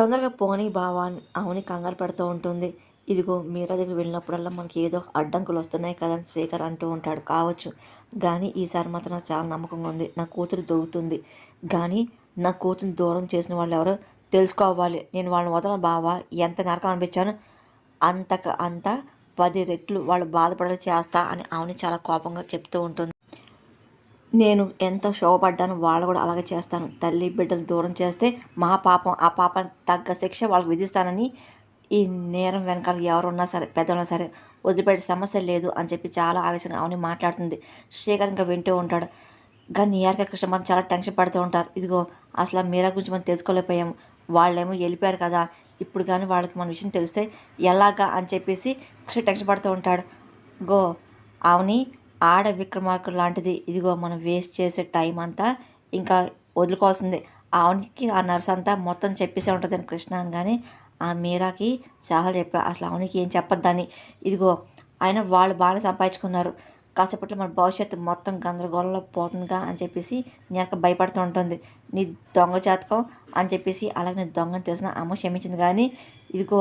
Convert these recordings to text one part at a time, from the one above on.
తొందరగా పోనీ బావా అని అవుని కంగారు పడుతూ ఉంటుంది. ఇదిగో మీరా దగ్గర వెళ్ళినప్పుడల్లా మనకి ఏదో అడ్డంకులు వస్తున్నాయి కదా అని శ్రీకర్ అంటూ ఉంటాడు. కావచ్చు. కానీ ఈసారి మాత్రం నాకు చాలా నమ్మకంగా ఉంది. నా కూతురు దొరుకుతుంది. కానీ నా కూతురు దూరం చేసిన వాళ్ళు ఎవరో తెలుసుకోవాలి. నేను వాళ్ళని వదల బావా. ఎంత నరకం అనిపించాను. అంతక అంత పది రెట్లు వాళ్ళు బాధపడేలా చేస్తా అని ఆమెని చాలా కోపంగా చెప్తూ ఉంటుంది. నేను ఎంత శోభపడ్డాను వాళ్ళు కూడా అలాగే చేస్తాను. తల్లి బిడ్డలు దూరం చేస్తే మా పాపం ఆ పాపం తగ్గ శిక్ష వాళ్ళకి విధిస్తానని ఈ నేరం వెనకాల ఎవరున్నా సరే పెద్దలున్నా సరే వదిలిపెట్టే సమస్య లేదు అని చెప్పి చాలా ఆవేశంగా అవని మాట్లాడుతుంది. శ్రీకర్ ఇంకా వింటూ ఉంటాడు. కానీ నియార్క కృష్ణ చాలా టెన్షన్ పడుతూ ఉంటారు. ఇదిగో అసలు మీరా గురించి మనం తెలుసుకోలేకపోయాము. వాళ్ళేమో వెళ్ళిపోయారు కదా. ఇప్పుడు కానీ వాళ్ళకి మన విషయం తెలిస్తే ఎలాగా అని చెప్పేసి కృష్ణ టెన్షన్ పడుతూ ఉంటాడు. గో అవని ఆడ విక్రమార్కుడు లాంటిది. ఇదిగో మనం వేస్ట్ చేసే టైం అంతా ఇంకా వదులుకోవాల్సిందే. ఆవునికి ఆ నర్స్ అంతా మొత్తం చెప్పేసే ఉంటుంది అని కృష్ణ ఆ మీరాకి చాలా చెప్పా అసలు ఆవునికి ఏం చెప్పొద్దని. ఇదిగో ఆయన వాళ్ళు బాగా సంపాదించుకున్నారు. కాసేపట్లో మన భవిష్యత్తు మొత్తం గందరగోళంలో పోతుందిగా అని చెప్పేసి నేను భయపడుతూ ఉంటుంది. నీ దొంగ జాతకం అని చెప్పేసి అలాగే నీ దొంగని తెలిసిన అమ్మ క్షమించింది కానీ ఇదిగో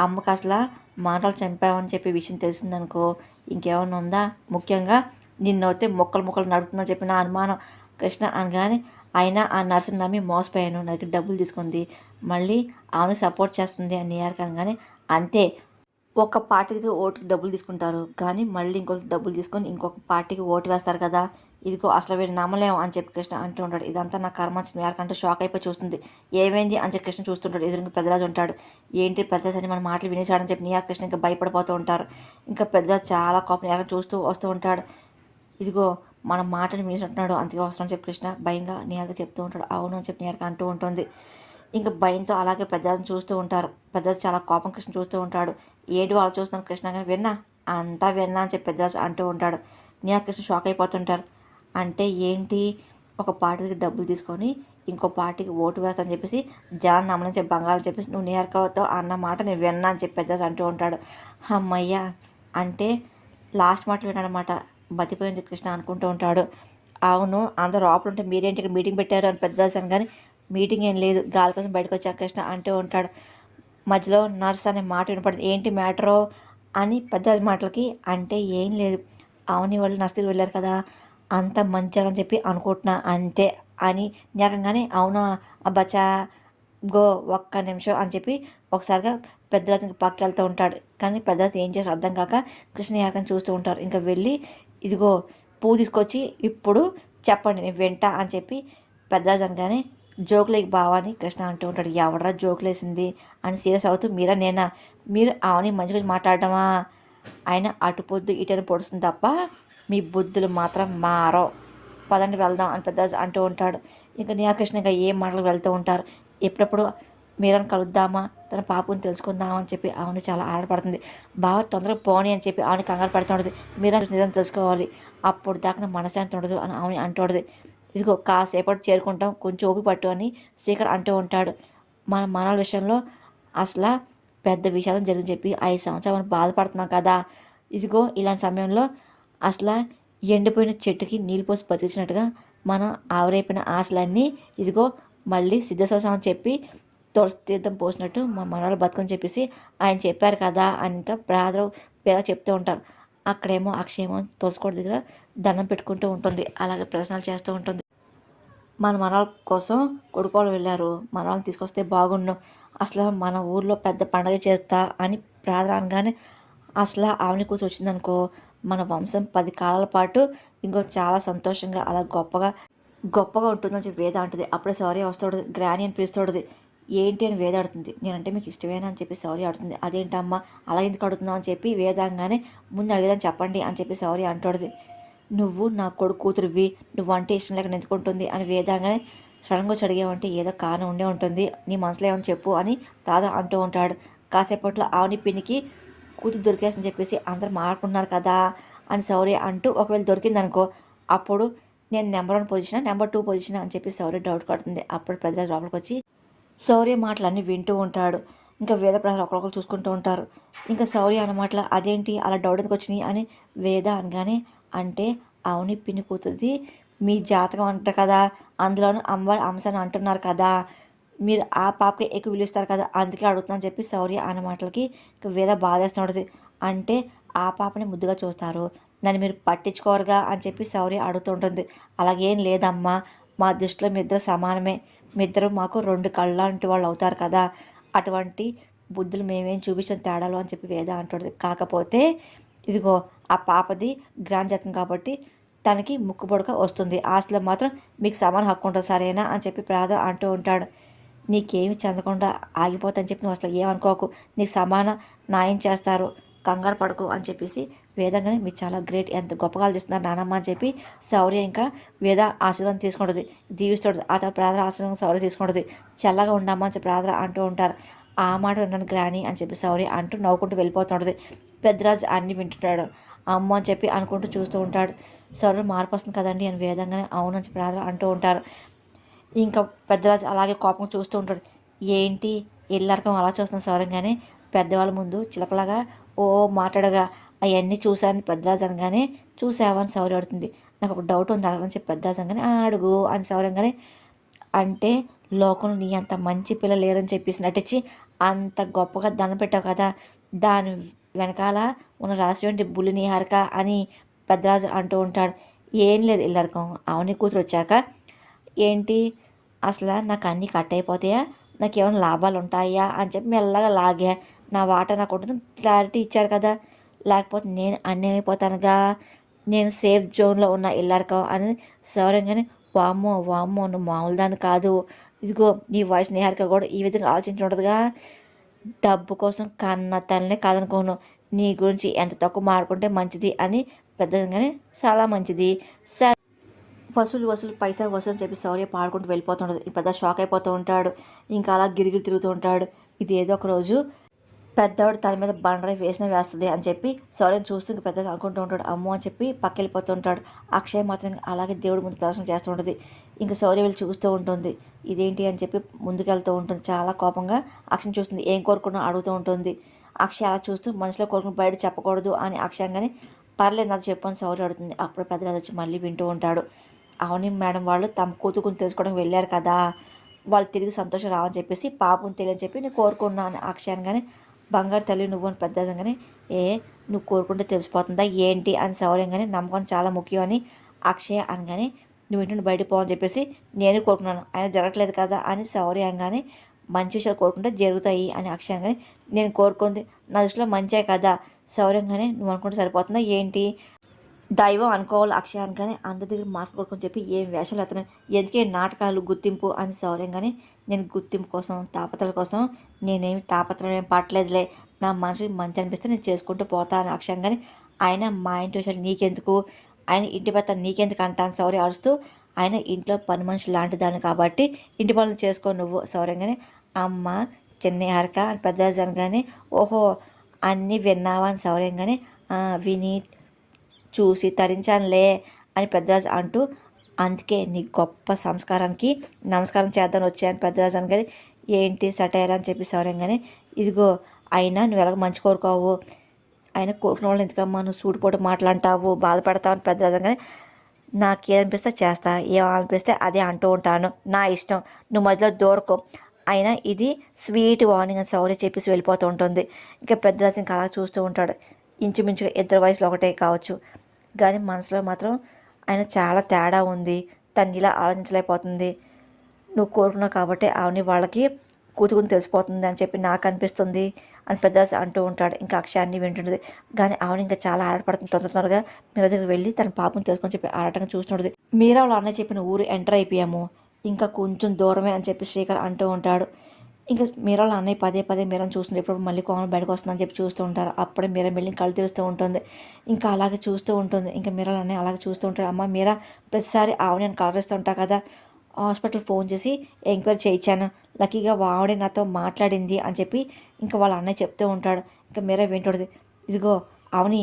అమ్మకు అసలు మాటలు చంపావని చెప్పే విషయం తెలిసిందనుకో ఇంకేమైనా ఉందా? ముఖ్యంగా నిన్నైతే మొక్కలు మొక్కలు నడుపుతుందని చెప్పిన అనుమానం కృష్ణ అనగానే అయినా ఆ నర్సుని నమ్మి మోసపోయాను. నా దగ్గర డబ్బులు తీసుకుంది. మళ్ళీ ఆమెను సపోర్ట్ చేస్తుంది అని నియార్క్ అనగానే అంతే. ఒక పార్టీ దగ్గర ఓటుకి డబ్బులు తీసుకుంటారు. కానీ మళ్ళీ ఇంకొక డబ్బులు తీసుకొని ఇంకొక పార్టీకి ఓటు వేస్తారు కదా. ఇదిగో అసలు వీడు నమ్మలేం అని చెప్పి కృష్ణ అంటూ ఉంటాడు. ఇదంతా నా కర్మ నియార్కంటే షాక్ అయిపోయి చూస్తుంది. ఏమైంది అని చెప్పి కృష్ణ చూస్తుంటాడు. ఎదురుగా పెద్దరాజు ఉంటాడు. ఏంటి పెద్దరాజు అని మన మాటలు వినేశాడని చెప్పి నియార్ కృష్ణ ఇంకా భయపడిపోతూ ఉంటారు. ఇంకా పెద్దరాజు చాలా కోపం నియార్ చూస్తూ వస్తూ ఉంటాడు. ఇదిగో మన మాటను వినేసినట్టున్నాడు. ఉంటున్నాడు అందుకే వస్తున్నాడు చెప్పి కృష్ణ భయంగా నియార్గా చెప్తూ ఉంటాడు. అవును అని చెప్పి నియార్గా అంటూ ఉంటుంది. ఇంకా భయంతో అలాగే ప్రజలను చూస్తూ ఉంటారు. పెద్దది చాలా కోపం కృష్ణ చూస్తూ ఉంటాడు. ఏంటి వాళ్ళు చూస్తాను కృష్ణ కానీ విన్నా? అంతా విన్నా అని చెప్పి పెద్దరాజు అంటూ ఉంటాడు. నేను కృష్ణ షాక్ అయిపోతుంటారు. అంటే ఏంటి? ఒక పార్టీకి డబ్బులు తీసుకొని ఇంకో పార్టీకి ఓటు వేస్తా చెప్పేసి జనం నమ్మని చెప్పి బంగారం చెప్పేసి నువ్వు నియార్కతో అన్న మాట నేను విన్నా అని చెప్పి పెద్దరాజు అంటూ ఉంటాడు. అమ్మయ్య! అంటే లాస్ట్ మాట విన్నాడనమాట బతిపోయింది కృష్ణ అనుకుంటూ ఉంటాడు. అవును అందరూ లోపల ఉంటే మీరేంటి ఇక్కడ మీటింగ్ పెట్టారు అని పెద్దదాసాను కానీ మీటింగ్ ఏం లేదు. గాలి కోసం బయటకు వచ్చా కృష్ణ అంటూ ఉంటాడు. మధ్యలో నర్స్ అనే మాట వినపడింది. ఏంటి మ్యాటరో? అని పెద్ద మాటలకి అంటే ఏం లేదు. అవుని వాళ్ళు నర్స్ దగ్గర వెళ్ళారు కదా. అంత మంచిగా అని చెప్పి అనుకుంటున్నా అంతే అని జ్ఞాకంగానే అవునా అబ్బచ్చా? గో ఒక్క నిమిషం అని చెప్పి ఒకసారిగా పెద్దరాజుకి పక్క వెళ్తూ ఉంటాడు. కానీ పెద్దరాజు ఏం చేసి అర్థం కాక కృష్ణ యాకని చూస్తూ ఉంటారు. ఇంకా వెళ్ళి ఇదిగో పువ్వు తీసుకొచ్చి ఇప్పుడు చెప్పండి నేను వెంట అని చెప్పి పెద్దరాజు అనగానే జోకులేకి బావని కృష్ణ అంటూ ఉంటాడు ఎవడరా జోకులేసింది అని సీరియస్ అవుతూ మీరా నేనా? మీరు అవని మంచిగా మాట్లాడడమా ఆయన అటు పొద్దు ఇటని పొడుస్తుంది తప్ప మీ బుద్ధులు మాత్రం మారో పదండి వెళ్దాం అని పెద్ద అంటూ ఉంటాడు. ఇంకా నీలకృష్ణ ఇంకా ఏ మాటలు వెళ్తూ ఉంటారు? ఎప్పుడప్పుడు మీరని కలుద్దామా? తన పాపని తెలుసుకుందామా? అని చెప్పి ఆమెను చాలా ఆడపడుతుంది బాగా తొందరగా పోనీ అని చెప్పి ఆవిని కంగారు పడుతుంటుంది. మీరని నిజం తెలుసుకోవాలి. అప్పుడు దాకా నా మనశాంతి ఉండదు అని ఆమె అంటుంది ఇదిగో కాసేపటి చేరుకుంటాం కొంచెం ఓపి పట్టు అని శేఖర్ అంటూ ఉంటాడు. మన మనల విషయంలో అసలు పెద్ద విషాదం జరిగింది చెప్పి ఐదు సంవత్సరాలు మనం బాధపడుతున్నాం కదా. ఇదిగో ఇలాంటి సమయంలో అసలు ఎండిపోయిన చెట్టుకి నీళ్ళు పోసి బతికించినట్టుగా మనం ఆవిరైపోయిన ఆశలన్నీ ఇదిగో మళ్ళీ సిద్ధశ్వాసం అని చెప్పి తులసి తీర్థం పోసినట్టు మా మనవాళ్ళు బతుకని చెప్పేసి ఆయన చెప్పారు కదా అని ఇంకా ప్రాధ పేద చెప్తూ ఉంటారు. అక్కడేమో అక్షయమో తులసికోట దగ్గర దండం పెట్టుకుంటూ ఉంటుంది. అలాగే ప్రశ్నలు చేస్తూ ఉంటుంది. మన మనవాళ్ళ కోసం కొడుకోళ్ళు వెళ్ళారు. మనవాళ్ళని తీసుకొస్తే బాగుండు. అసలు మన ఊర్లో పెద్ద పండగ చేస్తా అని ప్రాధాన్యంగానే అసలు ఆవిని కూతురు వచ్చిందనుకో మన వంశం పది కాలాల పాటు ఇంకో చాలా సంతోషంగా అలా గొప్పగా గొప్పగా ఉంటుందని చెప్పి వేద అంటుంది. అప్పుడే సారీ వస్తాడు గ్రాని అని పిలుస్తాడుది ఏంటి అని వేద అడుతుంది నేనంటే మీకు ఇష్టమేనా అని చెప్పి సౌరి ఆడుతుంది. అదేంటమ్మా? అలా ఎందుకు అడుగుతున్నావు? అని చెప్పి వేదంగానే ముందు అడిగేదని చెప్పండి అని చెప్పి సౌరి అంటాడుది నువ్వు నా కొడుకు కూతురువి. నువ్వు అంటే ఇష్టం లేక ఎందుకుంటుంది అని వేదంగానే సడన్గా వచ్చి అడిగేవంటే ఏదో కారణం ఉండే ఉంటుంది. నీ మనసులో ఏమని చెప్పు అని రాధ అంటూ ఉంటాడు. కాసేపట్లో ఆవుని పిన్నికి కూతురు దొరికేసని చెప్పేసి అందరు మాట్లాడుకున్నారు కదా అని సౌర్య అంటూ ఒకవేళ దొరికిందనుకో అప్పుడు నేను number one position number two position అని చెప్పి సౌర్య డౌట్ కడుతుంది. అప్పుడు పెద్దరాజు లోపలికి వచ్చి శౌర్య మాటలన్నీ వింటూ ఉంటాడు. ఇంకా వేద ప్రజలు ఒకరొకరు చూసుకుంటూ ఉంటారు. ఇంకా శౌర్య అన్న మాటలు అదేంటి? అలా డౌట్ ఎందుకు వచ్చినాయి? అని వేద అనగానే అంటే అవుని పిన్ని కూతురుది మీ జాతకం అంట కదా. అందులోనూ అమ్మవారి అంశాన్ని అని అంటున్నారు కదా. మీరు ఆ పాపకి ఎక్కువ విలుస్తారు కదా. అందుకే అడుగుతున్నాను చెప్పి శౌర్య అన్న మాటలకి ఇక వేద బాధేస్తున్నాడు అంటే ఆ పాపని ముద్దుగా చూస్తారు. నన్ను మీరు పట్టించుకోరుగా అని చెప్పి శౌర్య అడుగుతుంటుంది అలాగేం లేదమ్మా. మా దృష్టిలో మీ ఇద్దరు సమానమే. మీ ఇద్దరు మాకు రెండు కళ్ళంటి వాళ్ళు అవుతారు కదా. అటువంటి బుద్ధులు మేమేం చూపించిన తేడాలు అని చెప్పి వేద అంటుంది కాకపోతే ఇదిగో ఆ పాపది గ్రాండ్ జాతకం కాబట్టి తనకి ముక్కుబొడక వస్తుంది. ఆస్తిలో మాత్రం మీకు సమాన హక్కు ఉంటుంది సరేనా అని చెప్పి ప్రాధ అంటూ ఉంటాడు. నీకేమి చెందకుండా ఆగిపోతాని చెప్పి నువ్వు అసలు ఏమనుకోకు. నీకు సమాన న్యాయం చేస్తారు. కంగారు పడకు అని చెప్పేసి వేదంగానే మీరు చాలా గ్రేట్ ఎంత గొప్పగా చేస్తున్నారు నానమ్మ అని చెప్పి శౌర్య ఇంకా వేద ఆశీర్వాదం తీసుకుంటుంది దీవిస్తుంది ఆ తర్వాత ప్రార్థన ఆశీర్వాదం శౌర్య తీసుకుంటుంది. చల్లగా ఉండమ్మా అని చెప్పి ప్రార్థన అంటూ ఉంటారు. ఆ మాట ఉన్నాను గ్రాని అని చెప్పి శౌర్య అంటూ నవ్వుకుంటూ వెళ్ళిపోతుంటుంది. పెద్దరాజు అన్ని వింటుంటాడు. అమ్మ అని చెప్పి అనుకుంటూ చూస్తూ ఉంటాడు. శౌర్య మార్పు వస్తుంది కదండి అని వేదంగానే అవునని చెప్పి ప్రార్థన అంటూ ఉంటారు. ఇంకా పెద్దరాజు అలాగే కోపం చూస్తూ ఉంటాడు. ఏంటి? ఎల్లరకం అలా చూస్తున్న సౌరంగానే పెద్దవాళ్ళ ముందు చిలకలాగా ఓ మాట్లాడగా. అవన్నీ చూశాను. పెద్దరాజు అనగానే చూసావని సౌర్య అడుగుతుంది. నాకు ఒక డౌట్ ఉంది అడగని చెప్పి పెద్దరాజు అనగానే అడుగు అని సౌరంగానే అంటే లోకంలో నీ అంత మంచి పిల్ల లేరని చెప్పేసి నటించి అంత గొప్పగా దండం పెట్టావు కదా దాని వెనకాల ఉన్న రాసివంటి బుల్లి నీహారిక అని పెద్దరాజు అంటూ ఉంటాడు. ఏం లేదు ఇల్లరకం. అవని కూతురు వచ్చాక ఏంటి? అసలు నాకు అన్నీ కట్ అయిపోతాయా? నాకు ఏమైనా లాభాలు ఉంటాయా? అని చెప్పి మెల్లగా లాగా నా వాట నాకు ఉంటుంది క్లారిటీ ఇచ్చారు కదా. లేకపోతే నేను అన్యమైపోతానుగా. నేను సేఫ్ జోన్లో ఉన్న ఇల్లరకం అని సౌరంగానే వామ్మో వామ్మో నువ్వు మామూలు దాన్ని కాదు. ఇదిగో నీ వాయిస్ నిహారిక కూడా ఈ విధంగా ఆలోచించి ఉండదుగా డబ్బు కోసం కన్న తల్లినే కాదనుకోను. నీ గురించి ఎంత తక్కువ మాడుకుంటే మంచిది అని పెద్దగానే చాలా మంచిది. సరే. వసూలు వసూలు పైసా వసూలు అని చెప్పి సౌర్య పాడుకుంటూ వెళ్ళిపోతుండదు. పెద్ద షాక్ అయిపోతూ ఉంటాడు. ఇంకా అలా గిరిగిరి తిరుగుతూ ఉంటాడు. ఇది ఏదో ఒక రోజు పెద్దవాడు తన మీద బండరాయి వేసిన వేస్తుంది అని చెప్పి సౌర్యం చూస్తూ ఇంక పెద్ద అనుకుంటూ ఉంటాడు అమ్మో అని చెప్పి పక్కెళ్ళిపోతుంటాడు ఉంటాడు. అక్షయ్ మాత్రం అలాగే దేవుడి ముందు ప్రదర్శన చేస్తూ ఉంటుంది. ఇంకా సౌర్య వెళ్ళి చూస్తూ ఉంటుంది ఇదేంటి అని చెప్పి ముందుకెళ్తూ ఉంటుంది. చాలా కోపంగా అక్షయం చూస్తుంది ఏం కోరుకున్నా అడుగుతూ ఉంటుంది. అక్షయ్ అలా చూస్తూ మనసులో కోరుకుని బయట చెప్పకూడదు అని అక్షయంగానే పర్లేదు నాకు చెప్పని సౌర్య అడుగుతుంది. అప్పుడు పెద్దరాజు వచ్చి మళ్ళీ వింటూ ఉంటాడు. అవును మేడం వాళ్ళు తమ కూతుకుని తెలుసుకోవడం వెళ్ళారు కదా వాళ్ళు తిరిగి సంతోషం రావని చెప్పేసి పాపం తెలియని చెప్పి నేను కోరుకున్నాను అక్షయాన్గానే బంగారు తల్లి నువ్వు అని పెద్దగానే ఏ నువ్వు కోరుకుంటే తెలిసిపోతుందా? ఏంటి? అని సౌర్యంగానే నమ్మకం చాలా ముఖ్యం అని అక్షయ అనగానే నువ్వు ఇంటి నుండి బయటకు పోవని చెప్పేసి నేను కోరుకున్నాను. ఆయన జరగట్లేదు కదా అని శౌర్యంగానే మంచి విషయాలు కోరుకుంటే జరుగుతాయి అని అక్షయంగానే నేను కోరుకుంది నా దృష్టిలో మంచే కదా సౌర్యంగానే నువ్వు అనుకుంటే సరిపోతుందా? ఏంటి? దైవం అనుకోవాలి అక్షయ అనగానే అందరి దగ్గర మార్పు కొడుకొని చెప్పి ఏం వేషాలు అతను ఎందుకే నాటకాలు గుర్తింపు అని సౌర్యంగానే నేను గుర్తింపు కోసం తాపత్రల కోసం నేనేమి తాపత్రం ఏం పట్టలేదులే. నా మనసుకి మంచి అనిపిస్తే నేను చేసుకుంటూ పోతాను అక్షయంగానే ఆయన మా ఇంటి విషయాలు నీకెందుకు? ఆయన ఇంటి భర్త నీకెందుకు అంటాను సౌర్య అరుస్తూ ఆయన ఇంట్లో పని మనిషి లాంటిదాన్ని కాబట్టి ఇంటి పనులు చేసుకో నువ్వు సౌర్యంగానే అమ్మ చెన్నై హరక అని పెద్ద అనగానే ఓహో అన్నీ విన్నావా అని సౌర్యంగానే కానీ విని చూసి తరించానులే అని పెద్దరాజు అంటూ అందుకే నీ గొప్ప సంస్కారానికి నమస్కారం చేద్దాం వచ్చాను పెద్దరాజు అనగానే ఏంటి సటైర్ అని చెప్పి సౌర్యంగానే ఇదిగో అయినా నువ్వు ఎలాగ మంచి కోరుకోవు. ఆయన కోరుకున్న వాళ్ళని ఎందుకమ్మా నువ్వు సూటిపోటు మాట్లాంటావు బాధపడతావు అని పెద్దరాజు అనగానే నాకేదనిపిస్తే చేస్తా ఏమనిపిస్తే అదే అంటూ ఉంటాను. నా ఇష్టం నువ్వు మధ్యలో దూరకో. అయినా ఇది స్వీట్ వార్నింగ్ అని సౌర్య చెప్పేసి వెళ్ళిపోతూ ఉంటుంది. ఇంకా పెద్దరాజు ఇంకా అలా చూస్తూ ఉంటాడు. ఇంచుమించుగా ఇద్దరు వయసులో ఒకటే కావచ్చు. కానీ మనసులో మాత్రం ఆయన చాలా తేడా ఉంది. తను ఇలా ఆలోచించలేకపోతుంది. నువ్వు కోరుకున్నావు కాబట్టి ఆవిని వాళ్ళకి కూతుకుని తెలిసిపోతుంది అని చెప్పి నాకు అనిపిస్తుంది అని పెద్ద అంటూ ఉంటాడు. ఇంకా అక్షయాన్ని వింటుంటుంది. కానీ ఆవిడ ఇంకా చాలా ఆడపడుతుంది తొందర తొందరగా మీరా దగ్గర వెళ్ళి తన పాపను తెలుసుకొని చెప్పి ఆడటంగా చూస్తుంటుంది. మీరా వాళ్ళ అన్నయ్య చెప్పిన ఊరు ఎంటర్ అయిపోయాము. ఇంకా కొంచెం దూరమే అని చెప్పి శ్రీకర్ అంటూ ఉంటాడు. ఇంకా మీరాలు అన్నయ్య పదే పదే మీరని చూస్తుంటే ఎప్పుడు మళ్ళీ కోమలు బయటకు వస్తుందని చెప్పి చూస్తూ ఉంటారు. అప్పుడే మీరా వెళ్ళి కళ్ళు తెరుస్తూ ఉంటుంది. ఇంకా అలాగే చూస్తూ ఉంటుంది. ఇంకా మీరాలు అన్నయ్య అలాగే చూస్తూ ఉంటాడు అమ్మ మీరా ప్రతిసారి ఆవిడ నేను కలరిస్తూ ఉంటా కదా హాస్పిటల్ ఫోన్ చేసి ఎంక్వైరీ చేయించాను. లక్కీగా ఆవిడే నాతో మాట్లాడింది అని చెప్పి ఇంకా వాళ్ళ అన్నయ్య చెప్తూ ఉంటాడు. ఇంకా మీరే వింటుంది ఇదిగో అవని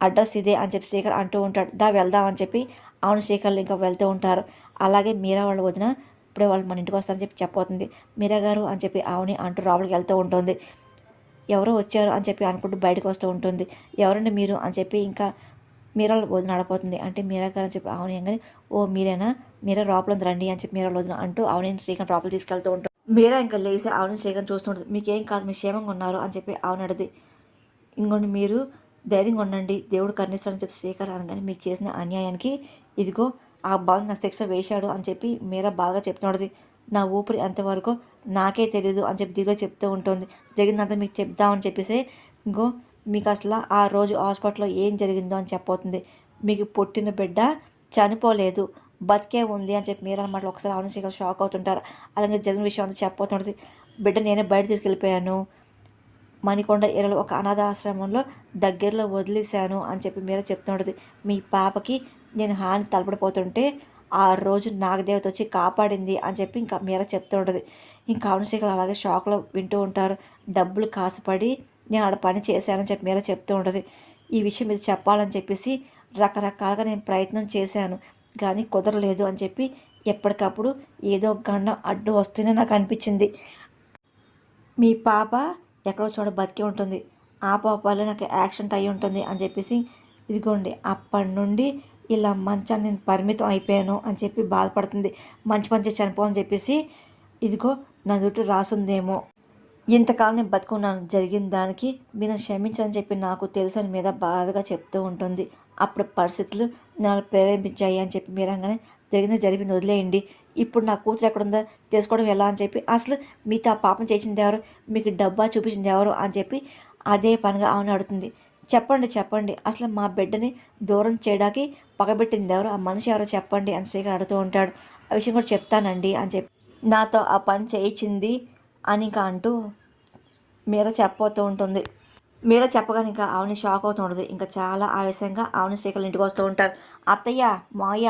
అడ్రస్ ఇదే అని చెప్పి శ్రీకర్ అంటూ ఉంటాడు. దా వెళ్దాం అని చెప్పి అవును శ్రీకర్లు ఇంకా వెళ్తూ ఉంటారు. అలాగే మీరా వాళ్ళ వదిన ఇప్పుడే వాళ్ళు మన ఇంటికి వస్తారని చెప్పి చెప్పబోతుంది. మీరా గారు అని చెప్పి ఆవుని అంటూ లోపలికి వెళ్తూ ఉంటుంది. ఎవరో వచ్చారు అని చెప్పి అనుకుంటూ బయటకు వస్తూ ఉంటుంది. ఎవరండి మీరు అని చెప్పి ఇంకా మీరా వదిన నడపోతుంది అంటే మీరా గారు అని చెప్పి అవును కానీ ఓ మీరేనా? మీరా లోపల ఉంది రండి అని చెప్పి మీరా వదిన అంటూ ఆవుని శ్రీకాంత్ లోపల తీసుకెళ్తూ ఉంటాడు మీరా ఇంకా లేసి ఆవుని శ్రీకాంత్ చూస్తుంటుంది మీకేం కాదు మీ క్షేమంగా ఉన్నారు అని చెప్పి ఆవుని అడిది ఇంకోండి మీరు ధైర్యంగా ఉండండి. దేవుడు కరుణిస్తాడని చెప్పి శ్రీకారం అనగానే మీకు చేసిన అన్యాయానికి ఇదిగో ఆ బాగా నా శిక్ష వేశాడు అని చెప్పి మీరా బాగా చెప్తున్నది. నా ఊపిరి అంతవరకు నాకే తెలియదు అని చెప్పి దిగులో చెప్తూ ఉంటుంది. జరిగిందంతా మీకు చెప్దామని చెప్పేసి ఇంకో మీకు అసలు ఆ రోజు హాస్పిటల్లో ఏం జరిగిందో అని చెప్పబోతుంది మీకు పుట్టిన బిడ్డ చనిపోలేదు. బతికే ఉంది అని చెప్పి మీరు అనమాట ఒకసారి అవును షాక్ అవుతుంటారు. అలాగే జరిగిన విషయం అంతా చెప్పబోతుంటుంది బిడ్డ నేనే బయట తీసుకెళ్ళిపోయాను. మణికొండ ఏరియాలో ఒక అనాథాశ్రమంలో దగ్గరలో వదిలేశాను అని చెప్పి మీరే చెప్తుంటుంది మీ పాపకి నేను హాని తలపడిపోతుంటే ఆ రోజు నాగదేవత వచ్చి కాపాడింది అని చెప్పి ఇంకా మీర చెప్తూ ఉంటుంది. ఇంకా అవునశేఖర్ అలాగే షాక్లో వింటూ ఉంటారు. డబ్బులు కాసుపడి నేను ఆడ పని చేశానని చెప్పి మీర చెప్తూ ఉంటుంది. ఈ విషయం మీరు చెప్పాలని చెప్పేసి రకరకాలుగా నేను ప్రయత్నం చేశాను. కానీ కుదరలేదు అని చెప్పి ఎప్పటికప్పుడు ఏదో గండం అడ్డు వస్తూనే నాకు అనిపించింది. మీ పాప ఎక్కడో చోట బతికి ఉంటుంది. ఆ పాప వల్ల నాకు యాక్సిడెంట్ అయి ఉంటుంది అని చెప్పేసి ఇదిగోండి అప్పటి నుండి ఇలా మంచాన్ని నేను పరిమితం అయిపోయాను అని చెప్పి బాధపడుతుంది. మంచి మంచి చనిపోవని చెప్పేసి ఇదిగో నా దుట్టు రాసుందేమో. ఇంతకాలం నేను బతుకున్నాను. జరిగిన దానికి మీరు క్షమించని చెప్పి నాకు తెలుసు అని మీద బాధగా చెప్తూ ఉంటుంది. అప్పుడు పరిస్థితులు నన్ను ప్రేరేపించాయి అని చెప్పి మీరు అనగానే జరిగింది జరిగింది వదిలేయండి. ఇప్పుడు నా కూతురు ఎక్కడుందో తెలుసుకోవడం ఎలా అని చెప్పి అసలు మీతో ఆ పాపం చేసింది ఎవరు? మీకు డబ్బా చూపించింది ఎవరు? అని చెప్పి అదే పనిగా ఆమెను అడుగుతుంది. చెప్పండి చెప్పండి. అసలు మా బిడ్డని దూరం చేయడానికి పగబెట్టింది ఎవరు? ఆ మనిషి ఎవరో చెప్పండి అని శ్రీకర్ అడుగుతూ ఉంటాడు. ఆ విషయం కూడా చెప్తానండి అని చెప్పి నాతో ఆ పని చేయించింది అని ఇంకా అంటూ మీర చెప్పబోతూ ఉంటుంది. మీర చెప్పగానే ఇంకా ఆవిని షాక్ అవుతూ ఉంటుంది. ఇంకా చాలా ఆవేశంగా ఆవిని శ్రీకర్ ఇంటికి వస్తూ ఉంటారు. అత్తయ్య మాయ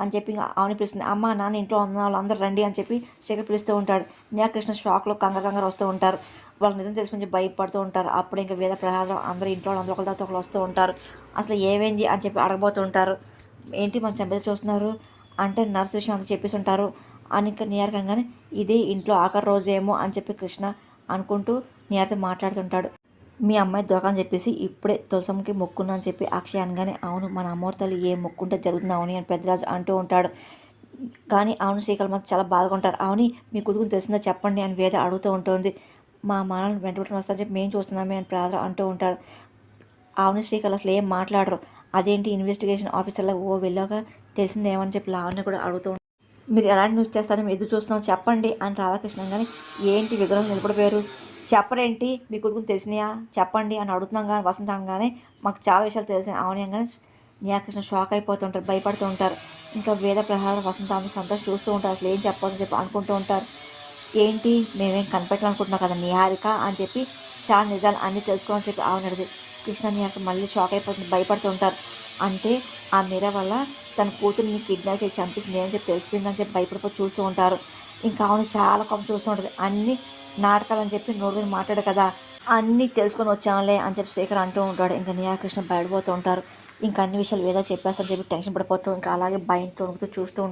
అని చెప్పి ఇంకా ఆవిని పిలుస్తుంది. అమ్మ నాన్న ఇంట్లో ఉన్న వాళ్ళందరూ రండి అని చెప్పి శేఖర్ పిలుస్తూ ఉంటాడు. కృష్ణ షాక్లో కంగారు కంగారు వస్తూ ఉంటారు. వాళ్ళు నిజం తెలిసి కొంచెం భయపడుతూ ఉంటారు. అప్పుడు ఇంకా వేద ప్రసాదం అందరూ ఇంట్లో అందరూ ఒకరి తర్వాత ఒకరు వస్తూ ఉంటారు. అసలు ఏమైంది అని చెప్పి అడగబోతూ ఉంటారు. ఏంటి మనం చంపేది చూస్తున్నారు? అంటే నర్స్ విషయం అంతా చెప్పేసి ఉంటారు. అని ఇంకా నియారకంగానే ఇదే ఇంట్లో ఆఖరి రోజేమో అని చెప్పి కృష్ణ అనుకుంటూ నియారతో మాట్లాడుతుంటాడు. మీ అమ్మాయి దొరకని చెప్పేసి ఇప్పుడే తులసమ్మకి మొక్కున్నా అని చెప్పి అక్షయ్ అనగానే అవును మన అమ్మోరు తల్లి ఏం మొక్కుంటే జరుగుతుంది అవుని అని పెద్దరాజు అంటూ ఉంటాడు. కానీ అవును శ్రీకల్ మాత్రం చాలా బాధగా ఉంటారు. అవుని మీ కుదుకుని తెలిసిందో చెప్పండి అని వేద అడుగుతూ ఉంటుంది. మా మనల్ని వెంటబెట్టుకుని వస్తారని చెప్పి మేము చూస్తున్నామే అని ప్రార్థన అంటూ ఉంటారు. అవును శ్రీకల్ అసలు ఏం మాట్లాడరు. అదేంటి ఇన్వెస్టిగేషన్ ఆఫీసర్లో ఓ వెళ్ళాక తెలిసిందేమని చెప్పి లావణ్య కూడా అడుగుతూ మీరు ఎలాంటి న్యూస్ చేస్తారో ఎదురు చూస్తున్నాం చెప్పండి అని రాధాకృష్ణ కానీ ఏంటి విగ్రహం నిలబడిపోయారు? చెప్పరేంటి? మీ కొడుకుని తెలిసినాయా? చెప్పండి అని అడుగుతున్నాం కానీ వసంత అనగానే మాకు చాలా విషయాలు తెలిసినాయి అవును కానీ న్యాయకృష్ణ షాక్ అయిపోతుంటారు భయపడుతూ ఉంటారు. ఇంకా వేద ప్రహారం వసంత ఆమె సంతోషం చూస్తూ ఉంటారు అసలు ఏం చెప్పాలని చెప్పి అనుకుంటూ ఉంటారు. ఏంటి? మేమేం కనిపెట్టాలనుకుంటున్నాం కదా నిహారిక అని చెప్పి చాలా నిజాలు అన్నీ తెలుసుకోవాలని చెప్పి ఆవిడ కృష్ణ నిహారిక మళ్ళీ షాక్ అయిపోతుంది భయపడుతూ ఉంటారు. అంటే ఆ మీర వల్ల తన కూతుర్ని కిడ్నాప్ చేసి చంపేసింది అని చెప్పి తెలిసిపోయిందని చెప్పి భయపడిపోయి చూస్తూ ఉంటారు. ఇంకా ఆవును చాలా కొంత చూస్తూ ఉంటుంది. అన్ని అని చెప్పి నోరు మాట్లాడు కదా అన్నీ తెలుసుకొని వచ్చాంలే అని చెప్పి శేఖర్ అంటూ ఉంటాడు. ఇంకా నిహారకృష్ణ బయటపోతూ ఉంటారు. ఇంకా అన్ని విషయాలు ఏదో చెప్పేస్తారని చెప్పి టెన్షన్ పడిపోతూ ఇంకా అలాగే భయంతో చూస్తూ